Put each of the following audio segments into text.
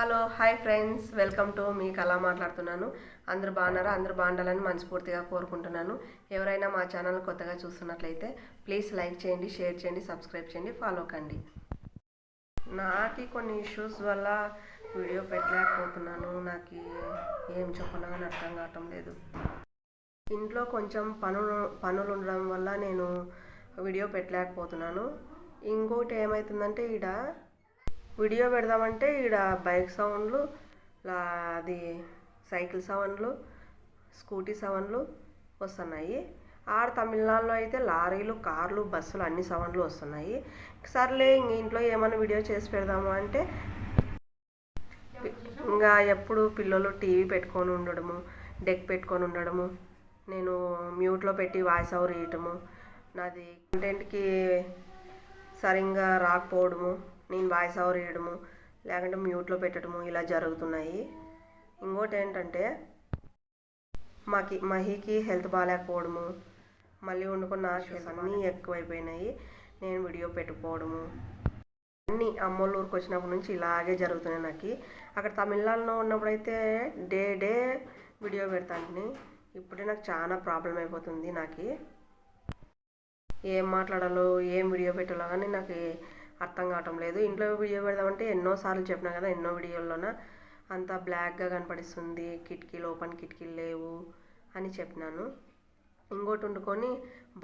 Hello hi friends. Welcome to మీకు అలా మాట్లాడుతున్నాను. అందరూ బాగున్నారా? అందరూ బాగుండాలని మనస్ఫూర్తిగా కోరుకుంటున్నాను. ఎవరైనా మా ఛానల్ కొత్తగా చూస్తున్నట్లయితే ప్లీజ్ లైక్ చేయండి షేర్ చేయండి సబ్స్క్రైబ్ చేయండి ఫాలో కండి. నాకు కొన్ని ఇష్యూస్ వల్ల వీడియో పెట్టలేకపోతున్నాను. నాకు ఏం చెప్పనా అని అర్థం కావటం లేదు. ఇంట్లో కొంచెం పనులు పనులు ఉండడం వల్ల నేను వీడియో పెట్టలేకపోతున్నాను. ఇంకోటి ఏమవుతుందంటే ఈడ వీడియో పెడదామంటే ఈడ బైక్ సౌండ్లు లా- అది సైకిల్ సౌండ్లు స్కూటీ సౌండ్లు వస్తున్నాయి. ఆడ తమిళనాడులో అయితే లారీలు కార్లు బస్సులు అన్ని సౌండ్లు వస్తున్నాయి. సర్లే ఇంట్లో ఏమైనా వీడియో చేసి పెడదాము అంటే ఇంకా ఎప్పుడు పిల్లలు టీవీ పెట్టుకొని ఉండడము డెక్ పెట్టుకొని ఉండడము నేను మ్యూట్లో పెట్టి వాయిస్ ఓవర్ ఇవ్వటము నాది కంటెంట్కి సరిగ్గా రాకపోవడము నేను వాయిస్ ఓవర్ ఇవ్వడము లేకుంటే మ్యూట్లో పెట్టడము ఇలా జరుగుతున్నాయి. ఇంకోటి ఏంటంటే మాకి మహికి హెల్త్ బాగాలేకపోవడము మళ్ళీ వండుకున్న ఆశలు అన్నీ ఎక్కువైపోయినాయి. నేను వీడియో పెట్టుకోవడము అన్ని అమ్మోళ్ళ ఊరికి వచ్చినప్పటి నుంచి ఇలాగే జరుగుతున్నాయి నాకు. అక్కడ తమిళనాడులో ఉన్నప్పుడు అయితే డే డే వీడియో పెడతాను ఇప్పుడే నాకు చాలా ప్రాబ్లం అయిపోతుంది నాకు. ఏం మాట్లాడాలో ఏం వీడియో పెట్టాలో కానీ నాకు అర్థం కావటం లేదు. ఇంట్లో వీడియో పెడదామంటే ఎన్నోసార్లు చెప్పినా కదా ఎన్నో వీడియోల్లోన అంతా బ్లాక్గా కనపడిస్తుంది. కిటికీలు ఓపెన్ కిటికీలు లేవు అని చెప్పినాను. ఇంకోటి వండుకొని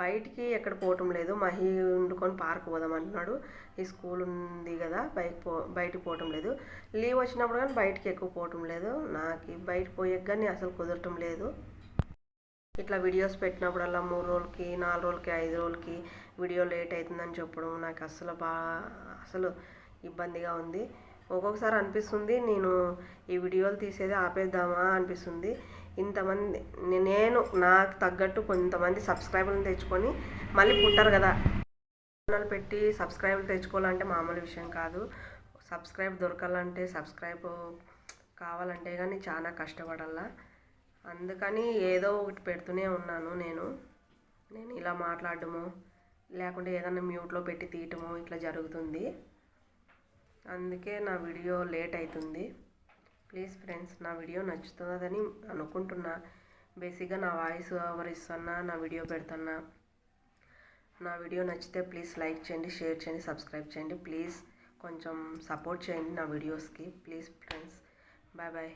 బయటికి ఎక్కడ పోవటం లేదు. మహి వండుకొని పార్క్ పోదాం అంటున్నాడు. ఈ స్కూల్ ఉంది కదా బయట పో బయటికి పోవటం లేదు. లీవ్ వచ్చినప్పుడు కానీ బయటికి ఎక్కువ పోవటం లేదు. నాకు బయట పోయే కానీ అసలు కుదరటం లేదు. ఇట్లా వీడియోస్ పెట్టినప్పుడల్లా మూడు రోజులకి నాలుగు రోజులకి ఐదు రోజులకి వీడియో లేట్ అవుతుందని చెప్పడం నాకు అసలు బాగా అసలు ఇబ్బందిగా ఉంది. ఒక్కొక్కసారి అనిపిస్తుంది నేను ఈ వీడియోలు తీసేది ఆపేద్దామా అనిపిస్తుంది. ఇంతమంది నేను నాకు తగ్గట్టు కొంతమంది సబ్స్క్రైబర్లు తెచ్చుకొని మళ్ళీ పుట్టారు కదా. ఛానల్ పెట్టి సబ్స్క్రైబర్లు తెచ్చుకోవాలంటే మామూలు విషయం కాదు. సబ్స్క్రైబ్ దొరకాలంటే సబ్స్క్రైబ్ కావాలంటే కానీ చాలా కష్టపడాలా అందుకని ఏదో ఒకటి పెడుతూనే ఉన్నాను నేను. నేను ఇలా మాట్లాడడము లేకుంటే ఏదైనా మ్యూట్లో పెట్టి తీయటము ఇట్లా జరుగుతుంది. అందుకే నా వీడియో లేట్ అవుతుంది ప్లీజ్ ఫ్రెండ్స్ నా వీడియో నచ్చుతుందని అనుకుంటున్నా. బేసిక్గా నా వాయిస్ ఓవర్ ఇస్తున్నా నా వీడియో పెడుతున్నా. నా వీడియో నచ్చితే ప్లీజ్ లైక్ చేయండి షేర్ చేయండి సబ్స్క్రైబ్ చేయండి. ప్లీజ్ కొంచెం సపోర్ట్ చేయండి నా వీడియోస్కి. Please friends bye bye.